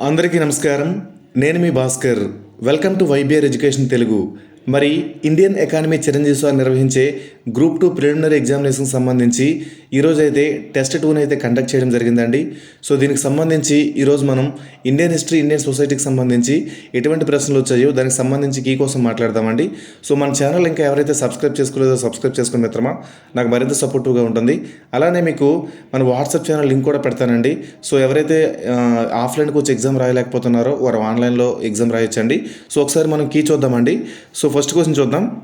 అందరికీ నమస్కారం. నేను మీ Bhaskar. Welcome to YBR education Telugu. మరి ఇండియన్ ఎకానమీ చిరంజీవి సార్ నిర్వహించే గ్రూప్ టూ ప్రిలిమినరీ ఎగ్జామినేషన్కి సంబంధించి ఈరోజు అయితే టెస్ట్ టూని అయితే కండక్ట్ చేయడం జరిగిందండి. సో దీనికి సంబంధించి ఈరోజు మనం ఇండియన్ హిస్టరీ ఇండియన్ సొసైటీకి సంబంధించి ఎటువంటి ప్రశ్నలు వచ్చాయో దానికి సంబంధించి కీ కోసం మాట్లాడదామండి. సో మన ఛానల్ ఇంకా ఎవరైతే సబ్స్క్రైబ్ చేసుకోలేదో సబ్స్క్రైబ్ చేసుకుని మిత్రమా. నాకు మరింత సపోర్టివ్గా ఉంటుంది. అలానే మీకు మన వాట్సాప్ ఛానల్ లింక్ కూడా పెడతానండి. సో ఎవరైతే ఆఫ్లైన్కి వచ్చి ఎగ్జామ్ రాయలేకపోతున్నారో వారు ఆన్లైన్లో ఎగ్జామ్ రాయొచ్చండి. సో ఒకసారి మనం కీ చూద్దామండి. సో ఫస్ట్ క్వశ్చన్ చూద్దాం.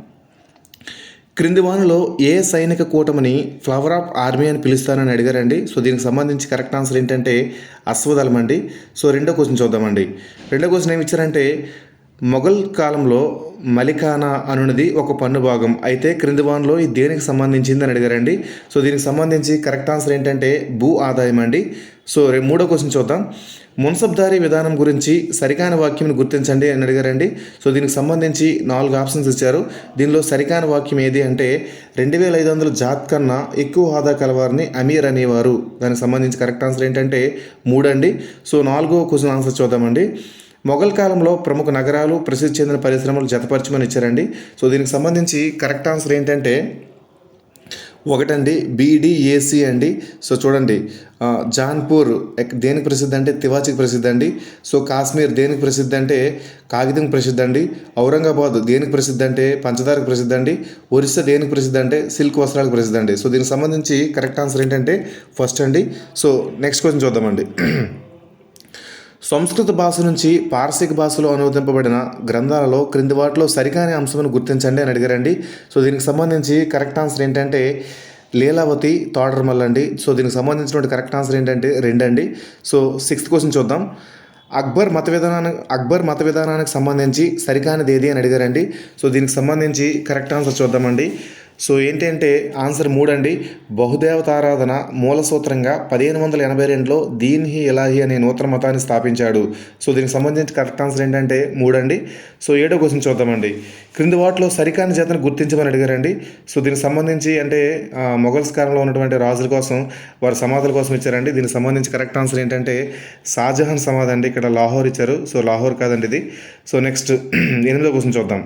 క్రింది వానలో ఏ సైనిక కూటమిని ఫ్లవర్ ఆఫ్ ఆర్మీ అని పిలుస్తారని అడిగారండి. సో దీనికి సంబంధించి కరెక్ట్ ఆన్సర్ ఏంటంటే అశ్వదళం అండి సో రెండో క్వశ్చన్ చూద్దామండి. రెండో క్వశ్చన్ ఏమి ఇచ్చారంటే మొఘల్ కాలంలో మలికానా అనున్నది ఒక పన్ను భాగం. అయితే క్రింది వానలో ఇది దేనికి సంబంధించింది అని అడిగారండి. సో దీనికి సంబంధించి కరెక్ట్ ఆన్సర్ ఏంటంటే భూ ఆదాయం అండి. సో రే- మూడో క్వశ్చన్ చూద్దాం. మున్సబ్దారీ విధానం గురించి సరికాన వాక్యం గుర్తించండి అని అడిగారండి. సో దీనికి సంబంధించి నాలుగు ఆప్షన్స్ ఇచ్చారు. దీనిలో సరికాన వాక్యం ఏది అంటే రెండు వేల ఐదు వందల జాత్ కన్నా ఎక్కువ హోదా కలవారిని అమీర్ అనేవారు. దానికి సంబంధించి కరెక్ట్ ఆన్సర్ ఏంటంటే మూడండి. సో నాలుగో క్వశ్చన్ ఆన్సర్ చూద్దామండి. మొఘల్ కాలంలో ప్రముఖ నగరాలు ప్రసిద్ధి చెందిన పరిశ్రమలు జతపరచమని ఇచ్చారండి. సో దీనికి సంబంధించి కరెక్ట్ ఆన్సర్ ఏంటంటే ఒకటండి బీడీఏసీ అండి. సో చూడండి జాన్పూర్ దేనికి ప్రసిద్ధి అంటే తివాచీకి ప్రసిద్ధి అండి. సో కాశ్మీర్ దేనికి ప్రసిద్ధి అంటే కాగితం ప్రసిద్ధి అండి. ఔరంగాబాద్ దేనికి ప్రసిద్ధి అంటే పంచదారకు ప్రసిద్ధి అండి. ఒరిస్సా దేనికి ప్రసిద్ధి అంటే సిల్క్ వస్త్రాలకు ప్రసిద్ధి అండి. సో దీనికి సంబంధించి కరెక్ట్ ఆన్సర్ ఏంటంటే ఫస్ట్ అండి. సో నెక్స్ట్ క్వశ్చన్ చూద్దామండి. సంస్కృత భాష నుంచి పార్సిక భాషలో అనువదింపబడిన గ్రంథాలలో క్రింది వాటిలో సరికాని అంశమును గుర్తించండి అని అడిగారండి. సో దీనికి సంబంధించి కరెక్ట్ ఆన్సర్ ఏంటంటే లీలావతి తోడర్మల్ అండి సో దీనికి సంబంధించినటువంటి కరెక్ట్ ఆన్సర్ ఏంటంటే రెండండి. సో సిక్స్త్ క్వశ్చన్ చూద్దాం. అక్బర్ మత విధానానికి అక్బర్ మత విధానానికి సంబంధించి సరికానిది ఏది అని అడిగారండి. సో దీనికి సంబంధించి కరెక్ట్ ఆన్సర్ చూద్దామండి. సో ఏంటంటే ఆన్సర్ మూడండి. బహుదేవతారాధన మూల సూత్రంగా పదిహేను వందల ఎనభై రెండులో దీన్హి ఇలాహి అనే నూతన మతాన్ని స్థాపించాడు. సో దీనికి సంబంధించి కరెక్ట్ ఆన్సర్ ఏంటంటే మూడండి. సో ఏడో క్వశ్చన్ చూద్దామండి. క్రింది వాటిలో సరికాని జాతను గుర్తించమని అడిగారండి. సో దీనికి సంబంధించి అంటే మొఘల్స్ కాలంలో ఉన్నటువంటి రాజుల కోసం వారి సమాధుల కోసం ఇచ్చారండి. దీనికి సంబంధించి కరెక్ట్ ఆన్సర్ ఏంటంటే షాజహాన్ సమాధి అండి. ఇక్కడ లాహోర్ ఇచ్చారు. సో లాహోర్ కాదండి ఇది. సో నెక్స్ట్ ఎనిమిదో క్వశ్చన్ చూద్దాం.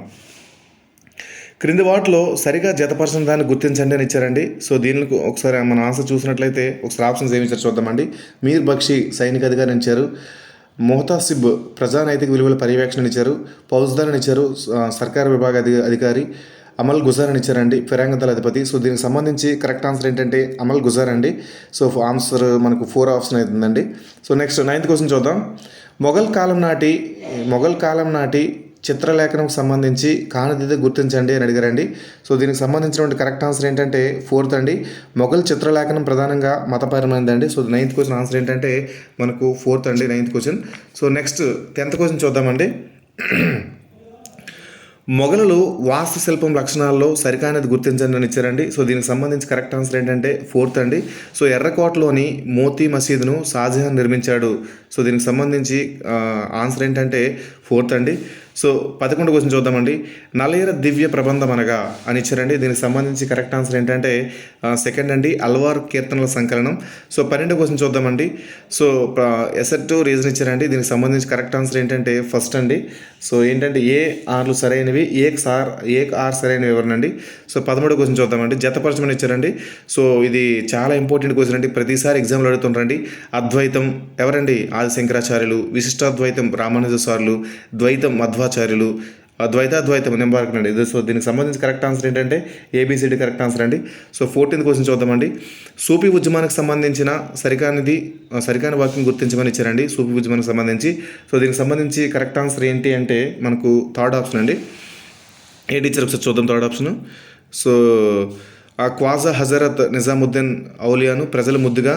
క్రింది వాటిలో సరిగా జతపరచిన దాన్ని గుర్తించండి అని ఇచ్చారండి. సో దీనికి ఒకసారి మన ఆన్సర్ చూసినట్లయితే ఒకసారి ఆప్షన్స్ ఏమి ఇచ్చారు చూద్దామండి. మీర్ బక్షి సైనిక అధికారిని ఇచ్చారు. మొహతాసిబ్ ప్రజానైతిక విలువల పర్యవేక్షణ ఇచ్చారు. ఫౌజ్దార్ ఇచ్చారు. ఆ, సర్కార్ విభాగ అధి అధికారి అమల్ గుజార్ అని ఇచ్చారండి ఫిరాంగ అధిపతి. సో దీనికి సంబంధించి కరెక్ట్ ఆన్సర్ ఏంటంటే అమల్ గుజార్ అండి. సో ఆన్సర్ మనకు ఫోర్ ఆప్షన్ అవుతుందండి సో నెక్స్ట్ నైన్త్ క్వశ్చన్ చూద్దాం. మొఘల్ కాలం నాటి మొఘల్ కాలం నాటి చిత్రలేఖనంకు సంబంధించి కానదిది గుర్తించండి అని అడిగారండి. సో దీనికి సంబంధించినటువంటి కరెక్ట్ ఆన్సర్ ఏంటంటే ఫోర్త్ అండి. మొఘల్ చిత్రలేఖనం ప్రధానంగా మతపరమైనదండి. సో నైన్త్ క్వశ్చన్ ఆన్సర్ ఏంటంటే మనకు ఫోర్త్ అండి ninth question. So next tenth question చూద్దామండి. మొఘలులు వాస్తుశిల్పం లక్షణాల్లో సరికానిది గుర్తించండి అని ఇచ్చారండి. సో దీనికి సంబంధించి కరెక్ట్ ఆన్సర్ ఏంటంటే ఫోర్త్ అండి. సో ఎర్రకోటలోని మోతీ మసీదును షాజహాన్ నిర్మించాడు. సో దీనికి సంబంధించి ఆన్సర్ ఏంటంటే ఫోర్త్ అండి. సో పదకొండు క్వశ్చన్ చూద్దామండి. నలయర దివ్య ప్రబంధం అనగా అని ఇచ్చారండి. దీనికి సంబంధించి కరెక్ట్ ఆన్సర్ ఏంటంటే సెకండ్ అండి అల్వార్ కీర్తనల సంకలనం. సో పన్నెండు క్వశ్చన్ చూద్దామండి. సో ఎసెట్ రీజన్ ఇచ్చారండి. దీనికి సంబంధించి కరెక్ట్ ఆన్సర్ ఏంటంటే ఫస్ట్ అండి. సో ఏంటంటే ఏ ఆర్లు సరైనవి ఏక్ సార్ ఏక్ ఆర్ సరైనవి ఎవరినండి? సో పదమూడు క్వశ్చన్ చూద్దామండి. జతపరచమని ఇచ్చారండి. సో ఇది చాలా ఇంపార్టెంట్ క్వశ్చన్ అండి. ప్రతిసారి ఎగ్జామ్లో అడుగుతుంటారండి అద్వైతం ఎవరండి? ఆది శంకరాచార్యులు విశిష్టాద్వైతం రామానుజాచార్యులు ద్వైతం మధ్వాచార్యులు ద్వైతాద్వైతం నింబారకండి ఇది సో దీనికి సంబంధించి కరెక్ట్ ఆన్సర్ ఏంటంటే ఏబిసిడి కరెక్ట్ ఆన్సర్ అండి. సో ఫోర్టీన్త్ క్వశ్చన్ చూద్దామండి. సూపీ ఉద్యమానికి సంబంధించిన సరికానిది సరికాని వాక్యం గుర్తించమని ఇచ్చారండి. సూపీ ఉద్యమానికి సంబంధించి. సో దీనికి సంబంధించి కరెక్ట్ ఆన్సర్ ఏంటి అంటే మనకు థర్డ్ ఆప్షన్ అండి. ఏ టీచర్ ఒకసారి చూద్దాం థర్డ్ ఆప్షన్ సో ఆ క్వాజా హజరత్ నిజాముద్దీన్ ఔలియాను ప్రజలు ముద్దుగా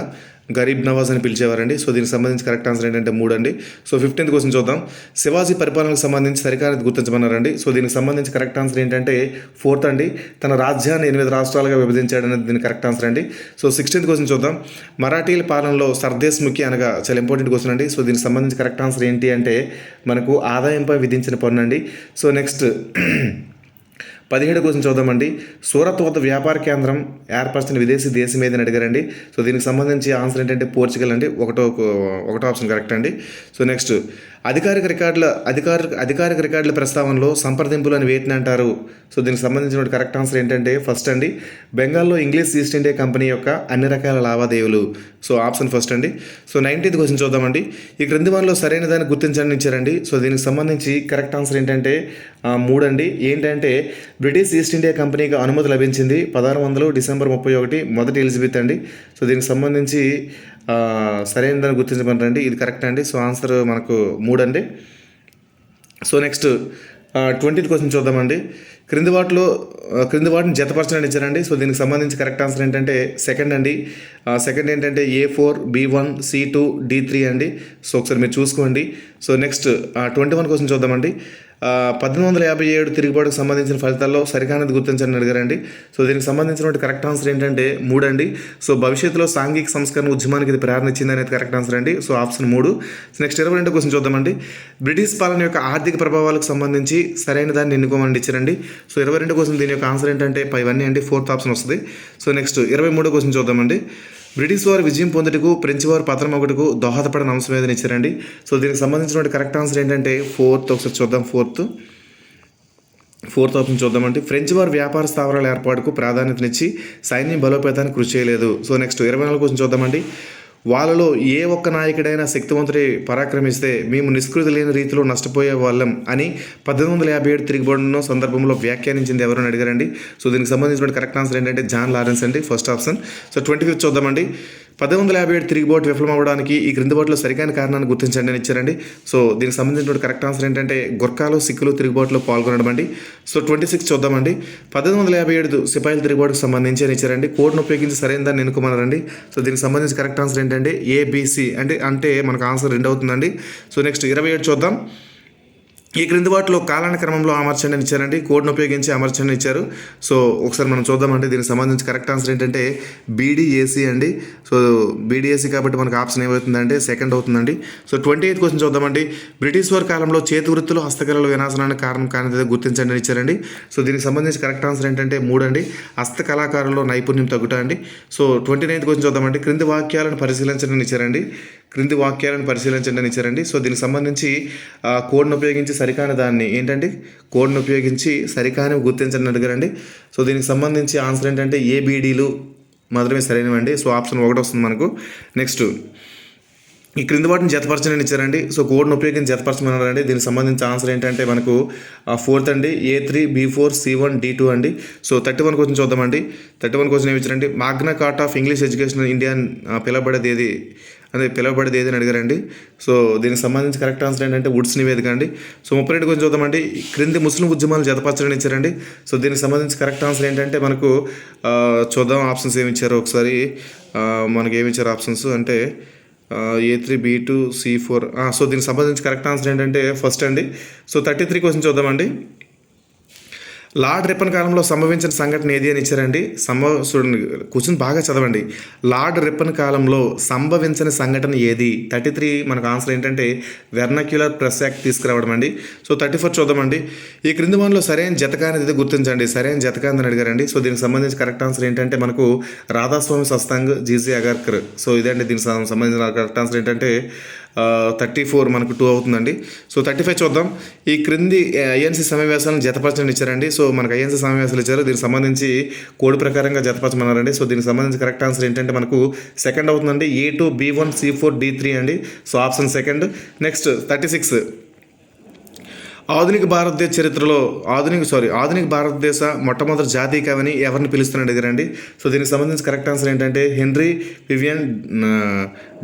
గరీబ్ నవాజ్ అని పిలిచేవారండి. సో దీనికి సంబంధించి కరెక్ట్ ఆన్సర్ ఏంటంటే మూడు అండి సో ఫిఫ్టీన్త్ క్వశ్చన్ చూద్దాం. శివాజీ పరిపాలనకు సంబంధించి సరికానిది గుర్తించమన్నారండి. సో దీనికి సంబంధించి కరెక్ట్ ఆన్సర్ ఏంటంటే ఫోర్త్ అండి. తన రాజ్యాన్ని ఎనిమిది రాష్ట్రాలుగా విభజించాడనేది దీని కరెక్ట్ ఆన్సర్ అండి. సో సిక్స్టీన్త్ క్వశ్చన్ చూద్దాం. మరాఠీల పాలనలో సర్దేశ్ ముఖ్య అనగా చాలా ఇంపార్టెంట్ క్వశ్చన్ అండి. సో దీనికి సంబంధించి కరెక్ట్ ఆన్సర్ ఏంటి అంటే మనకు ఆదాయంపై విధించిన పన్ను అండి. సో నెక్స్ట్ పదిహేడు కోసం చూద్దామండి. సూరత్ వద్ద వ్యాపార కేంద్రం ఏర్పరిచిన విదేశీ దేశం ఏదని అడిగారండి. సో దీనికి సంబంధించి ఆన్సర్ ఏంటంటే పోర్చుగల్ అండి. ఒకటో ఒకటో ఆప్షన్ కరెక్ట్ అండి. సో నెక్స్ట్ అధికారిక రికార్డుల అధికారిక అధికారిక రికార్డుల ప్రస్తావనలో సంప్రదింపులు అని వేటిని అంటారు? సో దీనికి సంబంధించిన కరెక్ట్ ఆన్సర్ ఏంటంటే ఫస్ట్ అండి బెంగాల్లో ఇంగ్లీష్ ఈస్ట్ ఇండియా కంపెనీ యొక్క అన్ని రకాల లావాదేవీలు. సో ఆప్షన్ ఫస్ట్ అండి. సో నైన్టీన్త్ క్వశ్చన్ చూద్దామండి. ఈ క్రింది వారిలో సరైన దాన్ని గుర్తించండి ఇచ్చారండి. సో దీనికి సంబంధించి కరెక్ట్ ఆన్సర్ ఏంటంటే మూడండి ఏంటంటే బ్రిటిష్ ఈస్ట్ ఇండియా కంపెనీకి అనుమతి లభించింది పదహారు వందలు డిసెంబర్ ముప్పై ఒకటి మొదటి ఎలిజబెత్ అండి. సో దీనికి సంబంధించి సరైనదని సరైన దాన్ని గుర్తించమంటారండి? ఇది కరెక్ట్ అండి? సో ఆన్సర్ మనకు మూడు అండి సో నెక్స్ట్ ట్వంటీత్ క్వశ్చన్ చూద్దామండి. క్రింది వాటిలో క్రింది వాటిని జతపరచడం ఇచ్చారండి. సో దీనికి సంబంధించి కరెక్ట్ ఆన్సర్ ఏంటంటే సెకండ్ అండి. సెకండ్ ఏంటంటే A four B one C two D three అండి. సో ఒకసారి మీరు చూసుకోండి. So next twenty one question చూద్దామండి. పద్దెనిమిది వందల యాభై ఏడు తిరుగుబాటుకు సంబంధించిన ఫలితాల్లో సరికానది గుర్తించండి అడిగారండి. సో దీనికి సంబంధించినటువంటి కరెక్ట్ ఆన్సర్ ఏంటంటే మూడండి. సో భవిష్యత్తులో సాంఘిక సంస్కరణ ఉద్యమానికి ఇది ప్రేరణ ఇచ్చింది అనేది కరెక్ట్ ఆన్సర్ అండి. సో ఆప్షన్ మూడు. నెక్స్ట్ ఇరవై రెండు క్వశ్చన్ చూద్దామండి. బ్రిటిష్ పాలన యొక్క ఆర్థిక ప్రభావాలకు సంబంధించి సరైన దాన్ని ఎన్నుకోమని ఇచ్చారండి. సో ఇరవై రెండు క్వశ్చన్ దీని యొక్క ఆన్సర్ ఏంటంటే ఇవన్నీ అండి ఫోర్త్ ఆప్షన్ వస్తుంది. సో నెక్స్ట్ ఇరవై మూడో క్వశ్చన్ చూద్దామండి. బ్రిటిష్ వారు విజయం పొందుటకు ఫ్రెంచ్ వారు పతనం ఒకటికు దోహదపడిన అంశం ఏదైనా ఇచ్చారండి. సో దీనికి సంబంధించినటువంటి కరెక్ట్ ఆన్సర్ ఏంటంటే ఫోర్త్ ఒకసారి చూద్దాం ఫోర్త్ ఫోర్త్ ఆప్షన్ చూద్దామంటే ఫ్రెంచ్ వారు వ్యాపార స్థావరాల ఏర్పాటుకు ప్రాధాన్యతనిచ్చి సైన్యం బలోపేతానికి కృషి చేయలేదు. సో నెక్స్ట్ ఇరవై నాలుగు క్వశ్చన్ చూద్దామండి. వాళ్ళలో ఏ ఒక్క నాయకుడైనా శక్తివంతుడి పరాక్రమిస్తే మేము నిష్కృతి లేని రీతిలో నష్టపోయే వాళ్ళం అని పద్దెనిమిది వందల యాభై ఏడు తిరిగిబడిన సందర్భంలో వ్యాఖ్యానించింది ఎవరని అడిగారండి. సో దీనికి సంబంధించిన కరెక్ట్ ఆన్సర్ ఏంటంటే జాన్ లారెన్స్ అండి first option. So twenty fifth చూద్దామండి. పది వందల యాభై ఏడు తిరిగిబోటు విఫలం అవ్వడానికి ఈ క్రింది బోట్లో సరికాని కారణాన్ని గుర్తించండి అని ఇచ్చారండి. సో దీనికి సంబంధించిన కరెక్ట్ ఆన్సర్ ఏంటంటే గొర్ఖాలు సిక్కులు తిరుగుబాటులో పాల్గొనడం అండి సో ట్వంటీ సిక్స్ చూద్దామండి. పద్దెనిమిది వందల యాభై ఏడు సిపాయిల తిరుగుబాటుకు సంబంధించి అని ఇచ్చారండి. కోడ్ను ఉపయోగించి సరైన దాన్ని ఎన్నుకోమన్నారండి. సో దీనికి సంబంధించి కరెక్ట్ ఆన్సర్ ఏంటంటే ఏబీసీ అంటే అంటే మనకు ఆన్సర్ రెండు అవుతుందండి సో నెక్స్ట్ ఇరవై ఏడు చూద్దాం. ఈ క్రింది వాటిలో కాలానుక్రమంలో అమర్చండి అని ఇచ్చారండి. కోడ్ను ఉపయోగించి అమర్చండి ఇచ్చారు. సో ఒకసారి మనం చూద్దామంటే దీనికి సంబంధించి కరెక్ట్ ఆన్సర్ ఏంటంటే బీడీఏసీ అండి. సో బీడీఏసీ కాబట్టి మనకు ఆప్షన్ ఏమవుతుందంటే సెకండ్ అవుతుందండి. సో ట్వంటీ ఎయిత్ క్వశ్చన్ చూద్దామండి. బ్రిటిష్ వారి కాలంలో చేతి వృత్తులు హస్తకళల వినాశనానికి కారణం కానిది గుర్తించండి అని ఇచ్చారండి. సో దీనికి సంబంధించి కరెక్ట్ ఆన్సర్ ఏంటంటే మూడు అండి హస్త కళాకారుల్లో నైపుణ్యం తగ్గుట అండి. సో ట్వంటీ నైన్త్ క్వశ్చన్ చూద్దామండి. క్రింది వాక్యాలను పరిశీలించండి ఇచ్చారండి. క్రింది వాక్యాలను పరిశీలించండి అని ఇచ్చారండి. సో దీనికి సంబంధించి కోడ్ను ఉపయోగించి సరికాని దాన్ని ఏంటంటే కోడ్ను ఉపయోగించి సరికాని గుర్తించండి అడిగారండి. సో దీనికి సంబంధించి ఆన్సర్ ఏంటంటే ఏబీడీలు మాత్రమే సరైనవండి. సో ఆప్షన్ ఒకటి వస్తుంది మనకు. నెక్స్ట్ ఈ క్రింది వాటిని జతపరచని ఇచ్చారండి. సో కోడ్ను ఉపయోగించి జతపరచమన్నారండి. దీనికి సంబంధించిన ఆన్సర్ ఏంటంటే మనకు ఫోర్త్ అండి A three B four C one D two అండి. సో థర్టీ వన్ క్వశ్చన్ చూద్దామండి. థర్టీ వన్ క్వశ్చన్ ఏమి ఇచ్చారండి Magna Carta of English education India పిలవబడేది ఏది? అదే పిలవబడేది ఏది అని అడిగారండి. సో దీనికి సంబంధించి కరెక్ట్ ఆన్సర్ ఏంటంటే వుడ్స్ నివేదిక అండి. సో ముప్పై రెండు కొంచెం చూద్దామండి. ఈ క్రింది ముస్లిం ఉద్యమాలు జతపరచడం ఇచ్చారండి. సో దీనికి సంబంధించి కరెక్ట్ ఆన్సర్ ఏంటంటే మనకు చూద్దాం ఆప్షన్స్ ఏమి ఇచ్చారో. ఒకసారి మనకి ఏమి ఇచ్చారు ఆప్షన్స్ అంటే A three B two C four so దీనికి సంబంధించి కరెక్ట్ ఆన్సర్ ఏంటంటే ఫస్ట్ అండి. సో థర్టీ త్రీ క్వశ్చన్ చూద్దామండి. లార్డ్ రిప్పన్ కాలంలో సంభవించిన సంఘటన ఏది అని ఇచ్చారండి? సంభవ చూడండి కూర్చొని బాగా చదవండి. లార్డ్ రిప్పన్ కాలంలో సంభవించిన సంఘటన ఏది? థర్టీ త్రీ మనకు ఆన్సర్ ఏంటంటే వెర్నక్యులర్ ప్రెస్ యాక్ట్ తీసుకురావడం అండి. సో థర్టీ ఫోర్ చూద్దామండి. ఈ క్రింది వన్లో సరైన జతకాన్ని ఇది గుర్తించండి. సరైన జతకాన్ని అని అడిగారండి. సో దీనికి సంబంధించి కరెక్ట్ ఆన్సర్ ఏంటంటే మనకు Radhaswami Satsang G G Agarkar. So ఇదండి దీనికి సంబంధించిన కరెక్ట్ ఆన్సర్ ఏంటంటే థర్టీ ఫోర్ మనకు టూ అవుతుందండి. సో థర్టీ ఫైవ్ చూద్దాం. ఈ క్రింది ఐఎన్సీ సమావేశాలను జతపరచడం ఇచ్చారండి. సో మనకు ఐఎన్సీ సమావేశాలు ఇచ్చారు. దీనికి సంబంధించి కోడ్ ప్రకారంగా జతపరచమన్నారండి. సో దీనికి సంబంధించి కరెక్ట్ ఆన్సర్ ఏంటంటే మనకు సెకండ్ అవుతుందండి. A two B one C four D three అండి. So option second next thirty six ఆధునిక భారతదేశ చరిత్రలో ఆధునిక సారీ ఆధునిక భారతదేశ మొట్టమొదటి జాతీయ కవిని ఎవరిని పిలుస్తున్నాడు అడిగారండి? సో దీనికి సంబంధించిన కరెక్ట్ ఆన్సర్ ఏంటంటే హెన్రీ వివియన్ ఆ,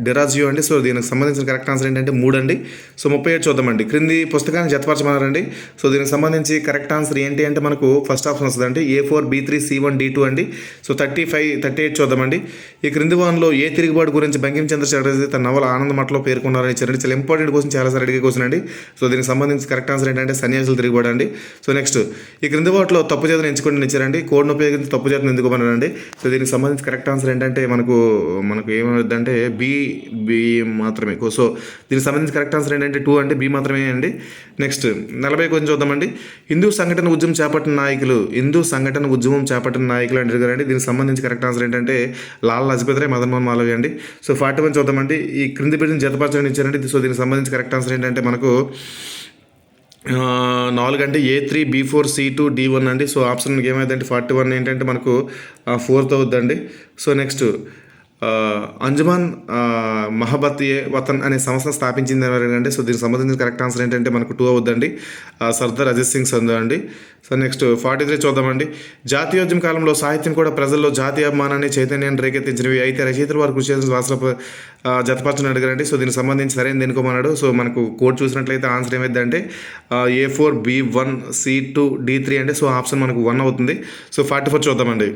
డెరాజియో అండి. సో దీనికి సంబంధించిన కరెక్ట్ ఆన్సర్ ఏంటంటే మూడు అండి సో ముప్పై ఏడు చూద్దామండి. క్రింది పుస్తకాన్ని జతపరచమన్నారండి. సో దీనికి సంబంధించి కరెక్ట్ ఆన్సర్ ఏంటి అంటే మనకు ఫస్ట్ ఆప్షన్ వస్తుందండి. A four B three C one D two అండి. So thirty five thirty eight చూద్దామండి. ఈ క్రింది వాన్లో ఏ తిరుగుబాటు గురించి బంకించంద్ర చటర్జీ తన నవల ఆనంద మఠలో పేర్కొన్నారని ఇచ్చారండి చాలా ఇంపార్టెంట్ క్వశ్చన్ చాలా అడిగే క్వశ్చన్ అండి. సో దీనికి సంబంధించి కరెక్ట్ ఆన్సర్ ఏంటంటే సన్యాసులు తిరిగిపోవడండి. సో నెక్స్ట్ ఈ క్రింది వాటిలో తప్పు చేతను ఎంచుకుని ఇచ్చారండి కోడ్ను ఉపయోగించి తప్పు చేతను ఎందుకోమన్నారండి సో దీనికి సంబంధించి కరెక్ట్ ఆన్సర్ ఏంటంటే మనకు మనకు ఏమవుద్దంటే బి బి మాత్రమే. సో దీనికి సంబంధించి కరెక్ట్ ఆన్సర్ ఏంటంటే టూ అంటే బి మాత్రమే అండి. నెక్స్ట్ నలభై కొంచెం చూద్దామండి హిందూ సంఘటన ఉద్యమం చేపట్టిన నాయకులు హిందూ సంఘటన ఉద్యమం చేపట్టిన నాయకులు అంటారు కదండి దీనికి సంబంధించి కరెక్ట్ ఆన్సర్ ఏంటంటే లాల్ లజపతి రాయ్ మదన్మోహన్ మాలవ్య అండి. సో ఫార్టీ వన్ చూద్దామండి ఈ క్రింది పెట్టిన జతపరచని ఇచ్చారండి. సో దీనికి సంబంధించి కరెక్ట్ ఆన్సర్ ఏంటంటే మనకు నాలుగు అంటే A three B four C two D one అండి. సో ఆప్షన్ ఏమైందంటే ఫార్టీ వన్ ఏంటంటే మనకు ఫోర్త్ అవుద్దండి. సో నెక్స్ట్ అంజుమాన్ ఆ, మహబత్ ఏ వతన్ అనే సంస్థ స్థాపించింది ఎవరంటే సో దీనికి సంబంధించిన కరెక్ట్ ఆన్సర్ ఏంటంటే మనకు టూ అవుద్దండి. సర్దార్ అజిత్ సింగ్ సంధు అండి. సో నెక్స్ట్ ఫార్టీ త్రీ చూద్దామండి. జాతీయోద్యమ కాలంలో సాహిత్యం కూడా ప్రజల్లో జాతీయ అభిమానాన్ని చైతన్యాన్ని రేకెత్తించినవి. అయితే రచయితలు వారు కృషి చేసిన వాసన జతపరచని అడిగారండి. సో దీనికి సంబంధించి సరైన ఎన్నుకోమన్నాడు సో మనకు కోడ్ చూసినట్లయితే ఆన్సర్ ఏమైందంటే A four B one C two D three అంటే సో ఆప్షన్ మనకు వన్ అవుతుంది. సో ఫార్టీ ఫోర్ చూద్దామండి.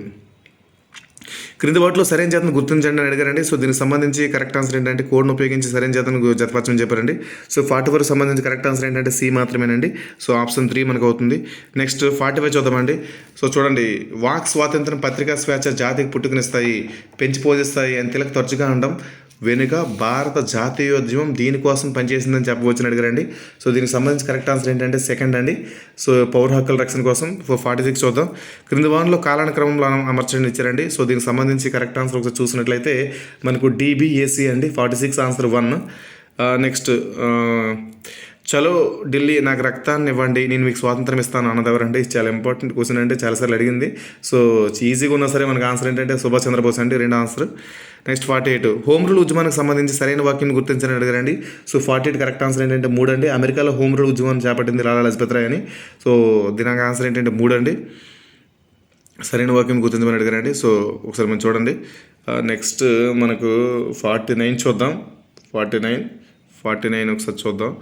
క్రింది వాటిలో సరైన జాతను గుర్తించండి అని అడిగారండి. సో దీనికి సంబంధించి కరెక్ట్ ఆన్సర్ ఏంటంటే కోడ్ను ఉపయోగించి సరైన జాతను జతపరచమని చెప్పారండి. సో ఫార్టీ ఫోర్ సంబంధించి కరెక్ట్ ఆన్సర్ ఏంటంటే సి మాత్రమేనండి. సో ఆప్షన్ త్రీ మనకు అవుతుంది నెక్స్ట్ ఫార్టీ ఫైవ్ చూద్దామండి సో చూడండి వాక్ స్వాతంత్రం పత్రికా స్వేచ్ఛ జాతికి పుట్టుకునిస్తాయి పెంచి పోజిస్తాయి అని తిలక్ తరచుగా ఉండడం వెనుక భారత జాతీయోద్యమం దీనికోసం పనిచేసిందని చెప్పవచ్చు అడిగారండి. సో దీనికి సంబంధించి కరెక్ట్ ఆన్సర్ ఏంటంటే సెకండ్ అండి. సో పౌర హక్కుల రక్షణ కోసం ఫార్టీ సిక్స్ చూద్దాం. క్రింది వాహనంలో కాలానుక్రమంలో క్రమంలో ఇచ్చారండి. సో దీనికి సంబంధించి కరెక్ట్ ఆన్సర్ ఒకసారి చూసినట్లయితే మనకు డిబిఏసి అండి. Forty six answer one next చలో ఢిల్లీ నాకు రక్తాన్ని ఇవ్వండి నేను మీకు స్వాతంత్రం ఇస్తాను అన్నది ఎవరంటే ఇది చాలా ఇంపార్టెంట్ క్వశ్చన్ అంటే చాలాసార్లు అడిగింది. సో ఈజీగా ఉన్నా సరే మనకు ఆన్సర్ ఏంటంటే సుభాష్ చంద్రబోస్ అండి రెండు answer next forty eight home rule ఉద్యమానికి సంబంధించి సరైన వాక్యం గుర్తించని అడిగారండి. So forty eight correct answer ఏంటంటే మూడు అండి. అమెరికాలో హోమ్ రూల్ ఉద్యమం చేపట్టింది లాలా లజపత్ రాయ్ అని. సో దీనికి ఆన్సర్ ఏంటంటే మూడు అండి. సరైన వాక్యం గుర్తించమని అడిగారండి. సో ఒకసారి మనం చూడండి. Uh, నెక్స్ట్ మనకు ఫార్టీ నైన్ చూద్దాం. ఫార్టీ నైన్ ఫార్టీ నైన్ ఒకసారి చూద్దాం.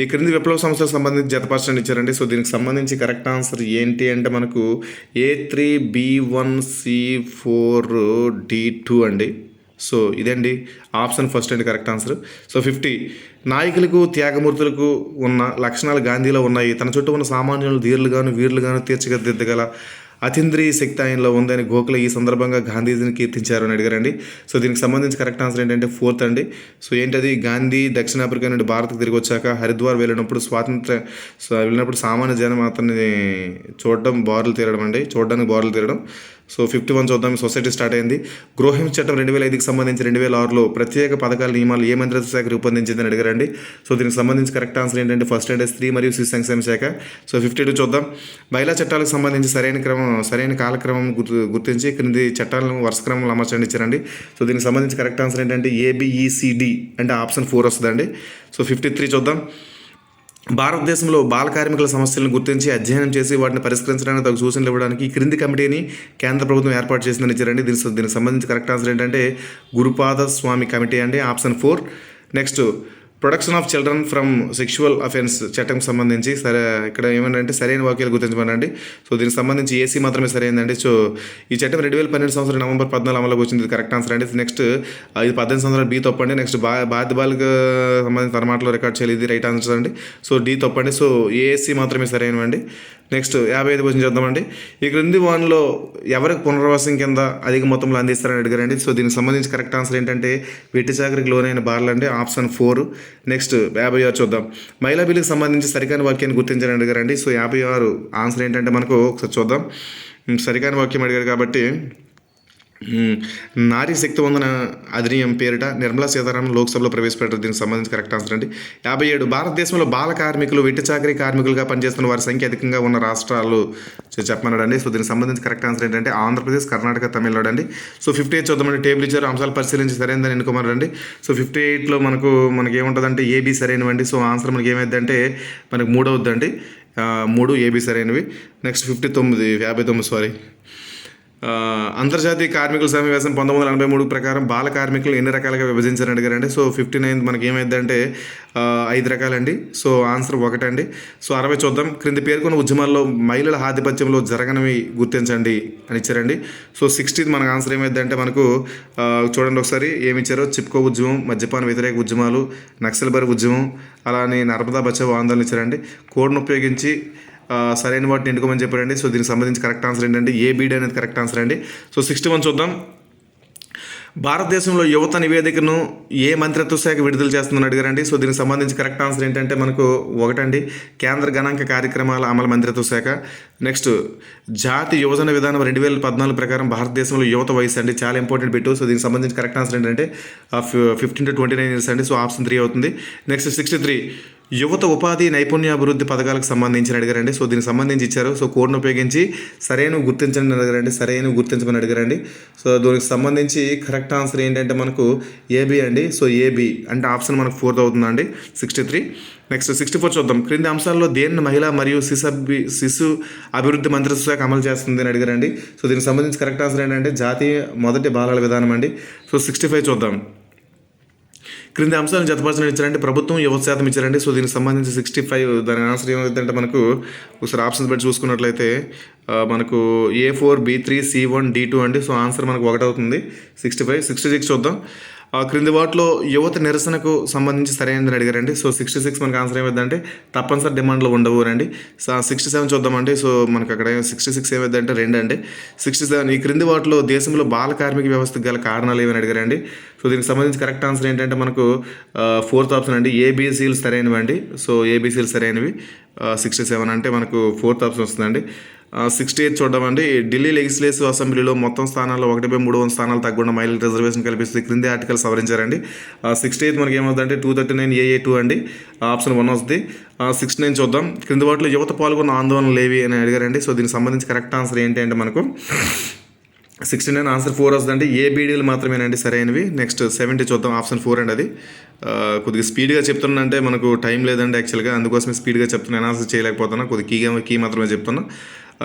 ఈ క్రింది విప్లవ సంస్థలకు సంబంధించి జతపరచండి ఇచ్చారండి. సో దీనికి సంబంధించి కరెక్ట్ ఆన్సర్ ఏంటి అంటే మనకు A three B one C four D two అండి. సో ఇదండి ఆప్షన్ ఫస్ట్ అండి కరెక్ట్ ఆన్సర్. సో ఫిఫ్టీ నాయకులకు త్యాగమూర్తులకు ఉన్న లక్షణాలు గాంధీలో ఉన్నాయి. తన చుట్టూ ఉన్న సామాన్యులు ధీరులుగాను వీరులుగాను తీర్చగదిద్దగల అతీంద్రియ శక్తి ఆయనలో ఉందని గోఖలే ఈ సందర్భంగా గాంధీజీని కీర్తించారు అని అడిగారండి. సో దీనికి సంబంధించి కరెక్ట్ ఆన్సర్ ఏంటంటే ఫోర్త్ అండి. సో ఏంటది? గాంధీ దక్షిణాఫ్రికా నుండి భారత్కు తిరిగి వచ్చాక హరిద్వార్ వెళ్ళినప్పుడు స్వాతంత్ర వెళ్ళినప్పుడు సామాన్య జనం అతన్ని చూడడం బారులు తీరడం అండి. చూడడానికి బారులు తీరడం. సో ఫిఫ్టీ వన్ చూద్దాం సొసైటీ స్టార్ట్ అయింది. గృహహింస చట్టం రెండు వేల ఐదుకి సంబంధించి రెండు వేల ఆరులో ప్రత్యేక పథకాల నియమాలు ఏ మంత్రిత్వ శాఖ రూపొందించిందని అడిగారండి. సో దీనికి సంబంధించి కరెక్ట్ ఆన్సర్ ఏంటంటే ఫస్ట్ అండ్ స్త్రీ మరియు శిశు సంక్షేమ శాఖ. సో ఫిఫ్టీ టూ చూద్దాం. మహిళా చట్టాలకు సంబంధించి సరైన క్రమం సరైన కాలక్రమం గుర్తు గుర్తించి క్రింది చట్టాలను వరుస క్రమంలో అమర్చండి ఇచ్చారండి. సో దీనికి సంబంధించి కరెక్ట్ ఆన్సర్ ఏంటంటే A B E C D e, అంటే ఆప్షన్ ఫోర్ వస్తుందండి. సో ఫిఫ్టీ త్రీ చూద్దాం. భారతదేశంలో బాల కార్మికుల సమస్యలను గుర్తించి అధ్యయనం చేసి వాటిని పరిష్కరించడానికి తగు సూచనలు ఇవ్వడానికి క్రింది కమిటీని కేంద్ర ప్రభుత్వం ఏర్పాటు చేసిందని ఇచ్చారండి దీనికి దీనికి సంబంధించి కరెక్ట్ ఆన్సర్ ఏంటంటే గురుపాద స్వామి కమిటీ అంటే option four. Next protection of children from sexual offence చట్టం సంబంధించి సరే ఇక్కడ ఏమంటే సరైన వాక్యాలు గుర్తించమనండి సో దీనికి సంబంధించి ఏసీ మాత్రమే సరైనదండి సో ఈ చట్టం రెండు వేల పన్నెండు సంవత్సరం నవంబర్ పద్నాలుగు అమలుకి వచ్చింది. ఇది కరెక్ట్ ఆన్సర్ అండి. నెక్స్ట్ ఇది పద్దెనిమిది సంవత్సరాలు బి తప్పండి. నెక్స్ట్ బా బాధ్య బాలిక సంబంధించిన తన మాటలో రికార్డ్ చేయాలి. ఇది రైట్ ఆన్సర్ అండి. సో డి తప్పండి. సో ఏఎస్సీ మాత్రమే సరైనవండి. నెక్స్ట్ యాభై ఐదు క్వశ్చన్ చూద్దామండి. ఈ క్రింది వాన్లో ఎవరికి పునర్వాసం కింద అధిక మొత్తంలో అందిస్తారని అడిగారండి. సో దీనికి సంబంధించి కరెక్ట్ ఆన్సర్ ఏంటంటే వెట్టి చాకరికి లోనైన బార్లు అండి. Option four. నెక్స్ట్ యాభై ఆరు చూద్దాం. మహిళా బిల్లుకి సంబంధించి సరికాని వాక్యాన్ని గుర్తించని అడిగారండి. సో యాభై ఆరు ఆన్సర్ ఏంటంటే మనకు ఒకసారి చూద్దాం. సరికైన సరికాని వాక్యం అడిగారు కాబట్టి నారీ శక్తి వందన అధినియం పేరిట నిర్మలా సీతారామన్ లోక్సభలో ప్రవేశపెట్టారు. దీనికి సంబంధించి కరెక్ట్ ఆన్సర్ అండి. యాభై ఏడు భారతదేశంలో బాల కార్మికులు వెట్టి చాకరీ కార్మికులుగా పనిచేస్తున్న వారి సంఖ్య అధికంగా ఉన్న రాష్ట్రాలు చెప్పమన్నాడు అండి సో దీనికి సంబంధించి కరెక్ట్ ఆన్సర్ ఏంటంటే ఆంధ్రప్రదేశ్ కర్ణాటక తమిళనాడు అండి. సో ఫిఫ్టీ ఎయిట్ చూద్దామండి టేబుల్ ఇచ్చారు. అంశాలు పరిశీలించి సరైనదని ఎన్నుకోమన్నారండి సో ఫిఫ్టీ ఎయిట్లో మనకు మనకి ఏముంటుందంటే ఏబీ సరైనవండి. సో ఆన్సర్ మనకి ఏమైందంటే మనకు మూడవద్దండి. మూడు ఏబీ సరైనవి. నెక్స్ట్ ఫిఫ్టీ తొమ్మిది యాభై తొమ్మిది సారీ. అంతర్జాతీయ కార్మికుల సమావేశం పంతొమ్మిది వందల ఎనభై మూడు ప్రకారం బాల కార్మికులు ఎన్ని రకాలుగా విభజించారని అడిగారంటే సో ఫిఫ్టీ నైన్ మనకి ఏమైందంటే ఐదు రకాలండి. సో ఆన్సర్ ఒకటండి. సో అరవై చూద్దాం. క్రింది పేర్కొన్న ఉద్యమాల్లో మహిళల ఆధిపత్యంలో జరగనివి గుర్తించండి అని ఇచ్చారండి. సో సిక్స్టీత్ మనకు ఆన్సర్ ఏమైందంటే మనకు చూడండి ఒకసారి ఏమి ఇచ్చారో. చిప్కో ఉద్యమం మద్యపాన వ్యతిరేక ఉద్యమాలు నక్సల్బర్ ఉద్యమం అలానే నర్మదా బచావ్ ఆందోళన ఇచ్చారండి. కోడ్ను ఉపయోగించి సరైన వాటిని ఎన్నుకోమని చెప్పారండి. సో దీనికి సంబంధించి కరెక్ట్ ఆన్సర్ ఏంటంటే ఏ బీడీ అనేది కరెక్ట్ ఆన్సర్ అండి. సో సిక్స్టీ వన్ చూద్దాం. భారతదేశంలో యువత నివేదికను ఏ మంత్రిత్వ శాఖ విడుదల చేస్తుందని అడిగారండి. సో దీనికి సంబంధించి కరెక్ట్ ఆన్సర్ ఏంటంటే మనకు ఒకటండి. కేంద్ర గణాంక కార్యక్రమాల అమలు మంత్రిత్వ శాఖ. నెక్స్ట్ జాతి యువజన విధానం రెండు వేల పద్నాలుగు ప్రకారం భారతదేశంలో యువత వయసు అండి. చాలా ఇంపార్టెంట్ పెట్టు సో దీనికి సంబంధించి కరెక్ట్ ఆన్సర్ ఏంటంటే fifteen to twenty nine years అండి. సో ఆప్షన్ త్రీ అవుతుంది. నెక్స్ట్ సిక్స్టీ త్రీ యువత ఉపాధి నైపుణ్యాభివృద్ధి పథకాలకు సంబంధించిన అడిగారండి. సో దీనికి సంబంధించి ఇచ్చారు. సో కోడ్ను ఉపయోగించి సరైన గుర్తించండి అడిగారండి. సరైన గుర్తించమని అడిగారండి. సో దీనికి సంబంధించి కరెక్ట్ ఆన్సర్ ఏంటంటే మనకు ఏబి అండి. సో ఏబి అంటే ఆప్షన్ మనకు ఫోర్త్ అవుతుందండి sixty three. Next sixty four చూద్దాం. క్రింది అంశాల్లో దేన్ని మహిళ మరియు శిశు శిశు అభివృద్ధి మంత్రిత్వ శాఖ అమలు చేస్తుంది అని అడిగారండి. సో దీనికి సంబంధించి కరెక్ట్ ఆన్సర్ ఏంటంటే జాతీయ మొదటి బాలల విధానం అండి. సో సిక్స్టీ ఫైవ్ చూద్దాం. క్రింది అంశాలను జతపరచడం ఇచ్చారంటే ప్రభుత్వం యువత శాతం ఇచ్చారండి సో దీనికి సంబంధించి సిక్స్టీ ఫైవ్ దాని ఆన్సర్ ఏమైందంటే మనకు ఒకసారి ఆప్షన్స్ బట్టి చూసుకున్నట్లయితే మనకు A four B three C one D two అండి. సో ఆన్సర్ మనకు ఒకటవుతుంది. సిక్స్టీ ఫైవ్ సిక్స్టీ సిక్స్ చూద్దాం. క్రింది వాటిలో యువత నిరసనకు సంబంధించి సరైనదని అడిగారండి. సో సిక్స్టీ సిక్స్ మనకు ఆన్సర్ ఏమైందంటే తప్పనిసరి డిమాండ్లు ఉండవు అండి. సో సిక్స్టీ సెవెన్ చూద్దామండి. సో మనకు అక్కడ సిక్స్టీ సిక్స్ ఏమైందంటే రెండు అండి. సిక్స్టీ సెవెన్ ఈ క్రింది వాటిలో దేశంలో బాల కార్మిక వ్యవస్థకు గల కారణాలు ఏమని అడిగారండి? సో దీనికి సంబంధించి కరెక్ట్ ఆన్సర్ ఏంటంటే మనకు ఫోర్త్ ఆప్షన్ అండి. ఏబీసీలు సరైనవి అండి సో ఏబీసీలు సరైనవి. సిక్స్టీ సెవెన్ అంటే మనకు ఫోర్త్ ఆప్షన్ వస్తుందండి. సిక్స్టీ ఎయిట్ చూడమండి ఢిల్లీ లెగిస్లేటివ్ అసెంబ్లీలో మొత్తం స్థానాల్లో ఒకటి పై మూడు వందల స్థానాలు తగ్గకుండా మహిళలకు రిజర్వేషన్ కల్పిస్తే క్రింది ఆర్టికల్ సవరించారండి. సిక్స్టీ ఎయిత్ మనకి ఏమవుతుందంటే two thirty nine A A two అండి. ఆప్షన్ వన్ వస్తుంది. సిక్స్టీ నైన్ చూద్దాం. క్రింది వాటిలో యువత పాల్గొన్న ఆందోళనలు ఏవి అని అడిగారండి. సో దీనికి సంబంధించి కరెక్ట్ ఆన్సర్ ఏంటి అంటే మనకు సిక్స్టీ నైన్ ఆన్సర్ ఫోర్ వస్తుందంటే ఏ బీడీలు మాత్రమేనండి సరైనవి. నెక్స్ట్ సెవెంటీ చూద్దాం. ఆప్షన్ ఫోర్ అండి అది. కొద్దిగా స్పీడ్గా చెప్తున్నానంటే మనకు టైం లేదండి యాక్చువల్గా అందుకోసమే స్పీడ్గా చెప్తున్నా. ఆన్సర్ చేయలేకపోతున్నా. కొద్దిగా కీగా కీ మాత్రమే చెప్తున్నా.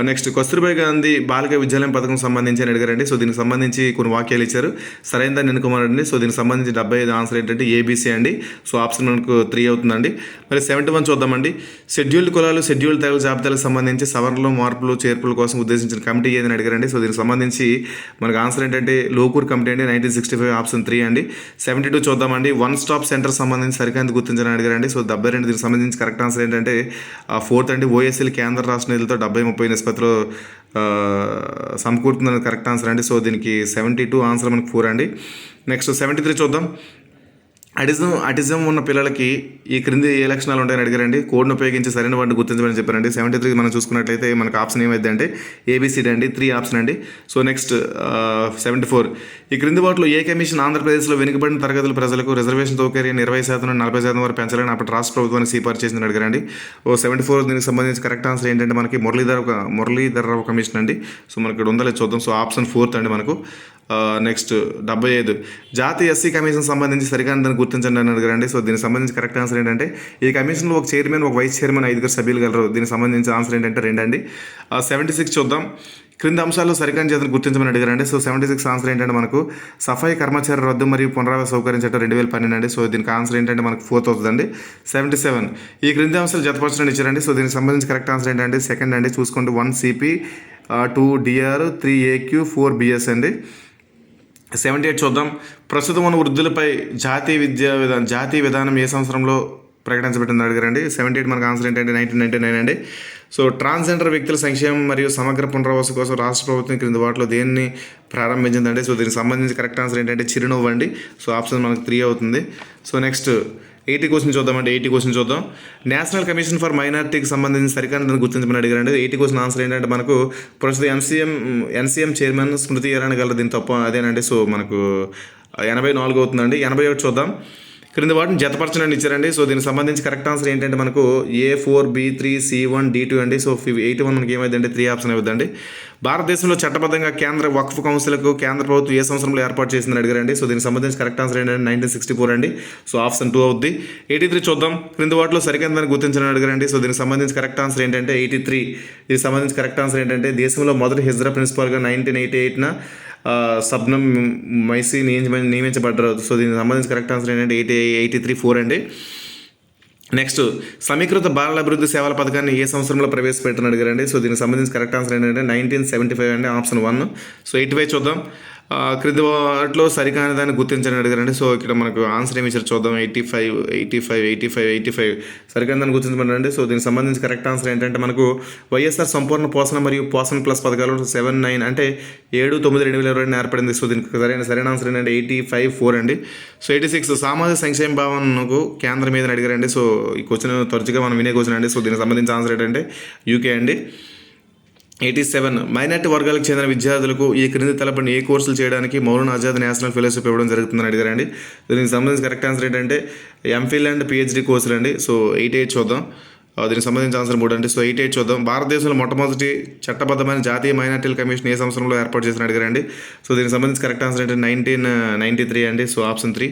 నెక్స్ట్ కస్తూర్బాయ్ గాంధీ బాలిక విద్యాలయం పథకం సంబంధించి అని అడిగారండి. సో దీనికి సంబంధించి కొన్ని వాక్యాలు ఇచ్చారు. సరైన దాన్ని ఎన్నుకోమనండి సో దీనికి సంబంధించి డెబ్బై ఐదు ఆన్సర్ ఏంటంటే ఏబీసీ అండి. సో ఆప్షన్ మనకు త్రీ అవుతుందండి. మరి సెవెంటీ వన్ చూద్దామండి. షెడ్యూల్డ్ కులాలు షెడ్యూల్డ్ తెగల జాబితాలకు సంబంధించి సవరణలు మార్పులు చేర్పుల కోసం ఉద్దేశించిన కమిటీ ఏదని అడిగారండి. సో దీనికి సంబంధించి మనకు ఆన్సర్ ఏంటంటే లోకూర్ కమిటీ అండి. Nineteen sixty five option three అండి. సెవెంటీ టూ చూద్దామండి. వన్ స్టాప్ సెంటర్ సంబంధించి సరికాంతి గుర్తించని అడిగారండి. సో డెబ్బై రెండు దీనికి సంబంధించి కరెక్ట్ ఆన్సర్ ఏంటంటే ఫోర్త్ అండి. ఓఎస్ఎల్ కేంద్ర రాష్ట్ర నిధులతో డెబ్బై ముప్పై నిష్పత్తిలో సమకూరుతుందని కరెక్ట్ ఆన్సర్ అండి. సో దీనికి సెవెంటీ టూ ఆన్సర్ మనకు ఫోర్ అండి. నెక్స్ట్ సెవెంటీ త్రీ చూద్దాం. అటిజం అటిజం ఉన్న పిల్లలకి ఈ క్రింది ఏ లక్షణాలు ఉంటాయని అడిగారండి? కోడ్ను ఉపయోగించి సరైన వాటిని గుర్తించమని చెప్పారండి. సెవెంటీ త్రీ మనం చూసుకున్నట్లయితే మనకు ఆప్షన్ ఏమైంది అంటే ఏబిసిడి అండి. త్రీ ఆప్షన్ అండి. సో నెక్స్ట్ సెవెంటీ ఫోర్ ఈ క్రింది వాటిలో ఏ కమిషన్ ఆంధ్రప్రదేశ్లో వెనుకబడిన తరగతుల ప్రజలకు రిజర్వేషన్ సౌకర్యాన్ని ఇరవై శాతం నుండి నలభై శాతం వరకు పెంచాలని అప్పుడు రాష్ట్ర ప్రభుత్వానికి సిఫార్సు చేసిందని అడిగారండి. ఓ సెవెంటీ ఫోర్ దీనికి సంబంధించి కరెక్ట్ ఆన్సర్ ఏంటంటే మనకి మురళీధర్ ఒక మురళీధర్ రావు కమిషన్ అండి. సో మనకి ఇక్కడ ఉందో చూద్దాం. సో ఆప్షన్ ఫోర్త్ అండి మనకు. నెక్స్ట్ డెబ్బై ఐదు. జాతీయ ఎస్సీ కమిషన్ సంబంధించి సరికాని దాన్ని గుర్తించండి అని అడిగారండి. సో దీనికి సంబంధించి కరెక్ట్ ఆన్సర్ ఏంటంటే ఈ కమిషన్లో ఒక చైర్మన్ ఒక వైస్ చైర్మన్ ఐదుగురు సభ్యులు గలరు. దీనికి సంబంధించి ఆన్సర్ ఏంటంటే రెండండి. సెవెంటీ సిక్స్ చూద్దాం. క్రింద అంశాల్లో సరికాని చేతను గుర్తించమని అడిగారండి. సో సెవెంటీ సిక్స్ ఆన్సర్ ఏంటంటే మనకు సఫాయి కర్మచారి రద్దు మరియు పునరావాస సౌకర్యం చట్టం రెండు వేల పన్నెండు అండి. సో దీనికి ఆన్సర్ ఏంటంటే మనకు ఫోర్త్ అవుతుందండి. సెవెంటీ సెవెన్ ఈ క్రింది అంశాలు జతపరచడం ఇచ్చారండి. సో దీనికి సంబంధించి కరెక్ట్ ఆన్సర్ ఏంటంటే సెకండ్ అండి. చూసుకోండి. One C P two D R three A Q four B S అండి. సెవెంటీ ఎయిట్ చూద్దాం. ప్రస్తుతం ఉన్న వృద్ధులపై జాతీయ విద్యా విధానం జాతీయ విధానం ఏ సంవత్సరంలో ప్రకటించబడింది అడిగారండి. సెవెంటీ ఎయిట్ మనకు ఆన్సర్ ఏంటంటే నైన్టీన్ నైన్టీ నైన్ అండి. సో ట్రాన్స్జెండర్ వ్యక్తుల సంక్షేమం మరియు సమగ్ర పునరావాస కోసం రాష్ట్ర ప్రభుత్వం క్రింద వాటిలో దేన్ని ప్రారంభించిందండి? సో దీనికి సంబంధించి కరెక్ట్ ఆన్సర్ ఏంటంటే చిరునవ్వు అండి. సో ఆప్షన్ మనకు త్రీ అవుతుంది. సో నెక్స్ట్ ఎయిటీ క్వశ్చన్ చూద్దామంటే ఎయిటీ క్వశ్చన్ చూద్దాం. నేషనల్ కమిషన్ ఫర్ మైనార్టీకి సంబంధించిన సరికాన్ని గుర్తించమని అడిగారండి. ఎయిటీ క్వశ్చన్ ఆన్సర్ ఏంటంటే మనకు ప్రస్తుతం NCM NCM chairman Smriti Irani గల దీని తప్ప అదేనండి. సో మనకు ఎనభై నాలుగు అవుతుందండి. ఎనభై ఒకటి చూద్దాం. క్రింద వాటిని జతపరచడానికి ఇచ్చారండి. సో దీనికి సంబంధించి కరెక్ట్ ఆన్సర్ ఏంటంటే మనకు A four B three C one D two అండి. సో ఎయిట్ వన్ మనకి ఏమైందండి? త్రీ ఆప్షన్ అవుతుందండి భారతదేశంలో చట్టబద్ధంగా కేంద్ర వక్ఫ్ కౌన్సిల్కు కేంద్ర ప్రభుత్వం ఏ సంవత్సరంలో ఏర్పాటు చేసిందని అడిగారండి. సో దీనికి సంబంధించి కరెక్ట్ ఆన్సర్ ఏంటంటే నైన్టీన్ సిక్స్టీ ఫోర్ అండి. సో ఆప్షన్ టూ అవుద్ది. ఎయిటీ త్రీ చూద్దాం. క్రింద వాటిలో సరికందని గుర్తించని అడిగారండి. సో దీనికి సంబంధించి కరెక్ట్ ఆన్సర్ ఏంటంటే ఎయిటీ త్రీ దీనికి సంబంధించి కరెక్ట్ ఆన్సర్ ఏంటంటే దేశంలో మొదటి హిజ్రా ప్రిన్సిపాల్గా నైన్టీన్ ఎయిటీ ఎయిట్న సబ్నం మైసీ నియమించ నియమించబడ్డారు. సో దీనికి సంబంధించి కరెక్ట్ ఆన్సర్ ఏంటంటే ఎయిటీ ఎయిటీ త్రీ ఫోర్ అండి. నెక్స్ట్ సమీకృత బాలల అభివృద్ధి సేవల పథకాన్ని ఏ సంవత్సరంలో ప్రవేశపెట్టని అడిగారండి? సో దీనికి సంబంధించి కరెక్ట్ ఆన్సర్ ఏంటంటే నైన్టీన్ సెవెంటీ ఫైవ్ అండి option one so eight five చూద్దాం. క్రింది వాటిలో సరికాని దాన్ని గుర్తించని అడిగారండి. సో ఇక్కడ మనకు ఆన్సర్ ఏమి ఇచ్చారు చూద్దాం. Eighty five eighty five eighty five eighty five సరికాని దాన్ని గుర్తించమన్నారండి. సో దీనికి సంబంధించి కరెక్ట్ ఆన్సర్ ఏంటంటే మనకు వైఎస్ఆర్ సంపూర్ణ పోషణ మరియు పోషణ ప్లస్ పథకాలు సెవెన్ నైన్ అంటే ఏడు తొమ్మిది రెండు వేల ఇరవై రెండు ఏర్పడింది. సో దీనికి సరైన సరైన ఆన్సర్ ఏంటంటే ఎయిటీ ఫైవ్ ఫోర్ అండి. సో ఎయిటీ సిక్స్ సామాజిక సంక్షేమ భావనకు కేంద్రం మీద అడిగారండి. సో ఈ క్వశ్చన్ తరచుగా మనం వినే క్వశ్చన్ అండి. సో దీనికి సంబంధించిన ఆన్సర్ ఏంటంటే యూకే అండి. Eighty seven. మైనార్టీ వర్గాలకు చెందిన విద్యార్థులకు ఈ క్రింది తలపడిన ఏ కోర్సులు చేయడానికి మౌలానా ఆజాద్ నేషనల్ ఫెలోషిప్ ఇవ్వడం జరుగుతుందని అడిగారండి. దీనికి సంబంధించి కరెక్ట్ ఆన్సర్ ఏంటంటే ఎంఫిల్ అండ్ పిహెచ్డి కోర్సులు అండి. సో ఎయిట్ ఎయిట్ చూద్దాం. దీనికి సంబంధించిన ఆన్సర్ మూడు అండి. సో ఎయిట్ ఎయిట్ చూద్దాం. భారతదేశంలో మొట్టమొదటి చట్టబద్ధమైన జాతీయ మైనార్టీల కమిషన్ ఏ సంవత్సరంలో ఏర్పాటు చేసిన అడిగారండి. సో దీనికి సంబంధించి కరెక్ట్ ఆన్సర్ ఏంటంటే నైన్టీన్ నైంటీ త్రీ అండి. So option three.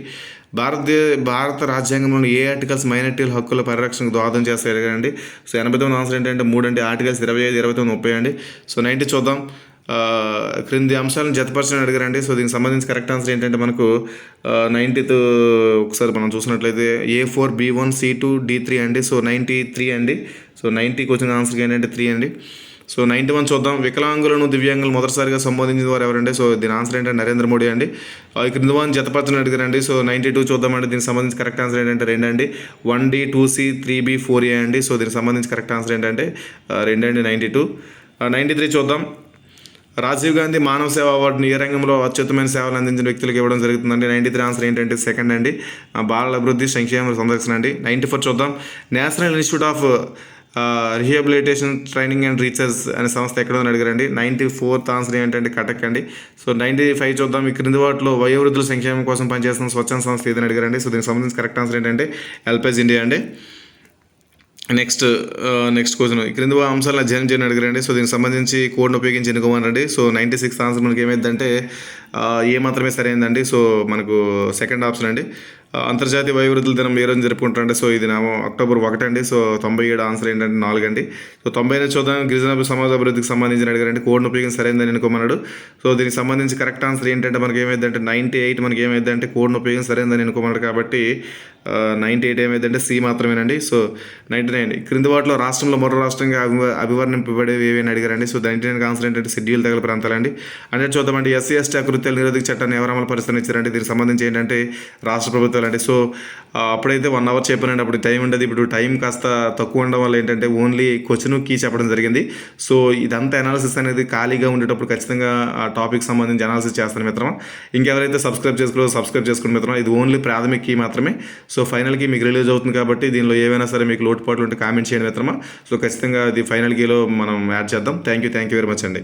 భారతదే భారత రాజ్యాంగంలోని ఏ ఆర్టికల్స్ మైనార్టీల హక్కుల పరిరక్షణకు దోహదం చేస్తాయి అండి? సో ఎనభై తొమ్మిది ఆన్సర్ ఏంటంటే మూడు అండి ఆర్టికల్స్ ఇరవై ఐదు ఇరవై తొమ్మిది ముప్పై అండి. సో నైంటీ చూద్దాం. క్రింది అంశాలను జతపరచని అడిగారండి. సో దీనికి సంబంధించి కరెక్ట్ ఆన్సర్ ఏంటంటే మనకు నైంటీత్ ఒకసారి మనం చూసినట్లయితే A four B one C two D three అండి. సో నైంటీ త్రీ అండి. సో నైంటీకి వచ్చిన ఆన్సర్కి ఏంటంటే త్రీ అండి. సో నైంటీ వన్ చూద్దాం. వికలాంగులను దివ్యాంగులు మొదటిసారిగా సంబోధించిన వారు ఎవరండి సో దీని ఆన్సర్ ఏంటంటే నరేంద్ర మోడీ అండి. క్రింద ఈ క్రింది వన్ జతపర్చని అడిగారండి సో నైంటీ టూ చూద్దామండి. దీనికి సంబంధించి కరెక్ట్ ఆన్సర్ ఏంటంటే రెండు అండి one D two C three B four A అండి. సో దీనికి సంబంధించి కరెక్ట్ ఆన్సర్ ఏంటంటే రెండండి రెండు అండి నైంటీ టూ నైంటీ త్రీ చూద్దాం. రాజీవ్ గాంధీ మానవ సేవ అవార్డును ఏ రంగంలో అత్యుత్తమైన సేవలు అందించిన వ్యక్తులకు ఇవ్వడం జరుగుతుందండి. నైంటీ త్రీ ఆన్సర్ ఏంటంటే సెకండ్ అండి. బాలల అభివృద్ధి సంక్షేమ సందర్శన అండి. నైంటీ ఫోర్ చూద్దాం. National institute of rehabilitation training and research అనే సంస్థ ఎక్కడ ఉందని అడిగారండి. నైంటీ ఫోర్త్ ఆన్సర్ ఏంటంటే కటక్ అండి సో నైంటీ ఫైవ్ చూద్దాం. ఈ క్రింది వాటిలో వయోవృద్ధుల సంక్షేమం కోసం పనిచేస్తున్న స్వచ్ఛంద సంస్థ ఏదని అడిగారండి. సో దీనికి సంబంధించి కరెక్ట్ ఆన్సర్ ఏంటంటే ఎల్పేజ్ ఇండియా అండి. నెక్స్ట్ నెక్స్ట్ క్వశ్చన్ క్రింద అంశాలను అధ్యయనం చేయని అడిగారండి. సో దీనికి సంబంధించి కోడ్ను ఉపయోగించి ఎన్నుకోమనండి సో నైంటీ సిక్స్ ఆన్సర్ మనకి ఏమైందంటే ఏ మాత్రమే సరైనదండి సో మనకు సెకండ్ ఆప్షన్ అండి. అంతర్జాతీయ వయోవృద్ధుల దినం ఏ రోజు జరుపుకుంటారండి సో ఇది నామో అక్టోబర్ ఒకటి అండి సో తొంభై ఏడు ఆన్సర్ ఏంటంటే నాలుగు అండి సో తొంభై ఐదు చూద్దాం గిరిజన సమాజ అభివృద్ధికి సంబంధించిన అడిగారండి కోడ్ను ఉపయోగించి సరైనదని అనుకోమన్నాడు సో దీనికి సంబంధించి కరెక్ట్ ఆన్సర్ ఏంటంటే మనకి ఏమైందంటే నైంటీ ఎయిట్ మనకి ఏమైందంటే కోడ్ను ఉపయోగించి సరైనదని అనుకోమన్నాడు కాబట్టి నైంటీ ఎయిట్ ఏమైందంటే సి మాత్రమేనండి. సో నైంటీ నైన్ క్రింది వాటిలో రాష్ట్రంలో మరో రాష్ట్రంగా అభివర్ణింపబడేవి ఏవైనా అడిగారండి. సో నైంటీ నైన్ ఆన్సర్ ఏంటంటే షెడ్యూల్ తగల ప్రాంతాలండి. అంటే చూద్దామండి ఎస్సీ ఎస్టీ అకృత్యాల నిరోధక చట్టాన్ని ఎవరు అమలు దీనికి సంబంధించి ఏంటంటే రాష్ట్ర ప్రభుత్వాలు అండి సో అప్పుడైతే వన్ అవర్ చెప్పానండి. అప్పుడు టైం ఉండదు. ఇప్పుడు టైం కాస్త తక్కువ ఉండడం వల్ల ఏంటంటే ఓన్లీ క్వశ్చన్ కీ చెప్పడం జరిగింది. సో ఇదంతా అనాలిసిస్ అనేది ఖాళీగా ఉండేటప్పుడు ఖచ్చితంగా ఆ టాపిక్ సంబంధించి అనాలిసిస్ చేస్తాను మిత్రం ఇంకెవరైతే సబ్స్క్రైబ్ చేసుకోరో సబ్స్క్రైబ్ చేసుకుని మిత్రం ఇది ఓన్లీ ప్రాథమిక కీ మాత్రమే. సో ఫైనల్కి మీకు రిలీజ్ అవుతుంది కాబట్టి దీనిలో ఏవైనా సరే మీకు లోటుపాట్లు ఉంటే కామెంట్ చేయండి మిత్రమా? సో ఖచ్చితంగా ఇది ఫైనల్ గీలో మనం యాడ్ చేద్దాం. Thank you thank you very much అండి.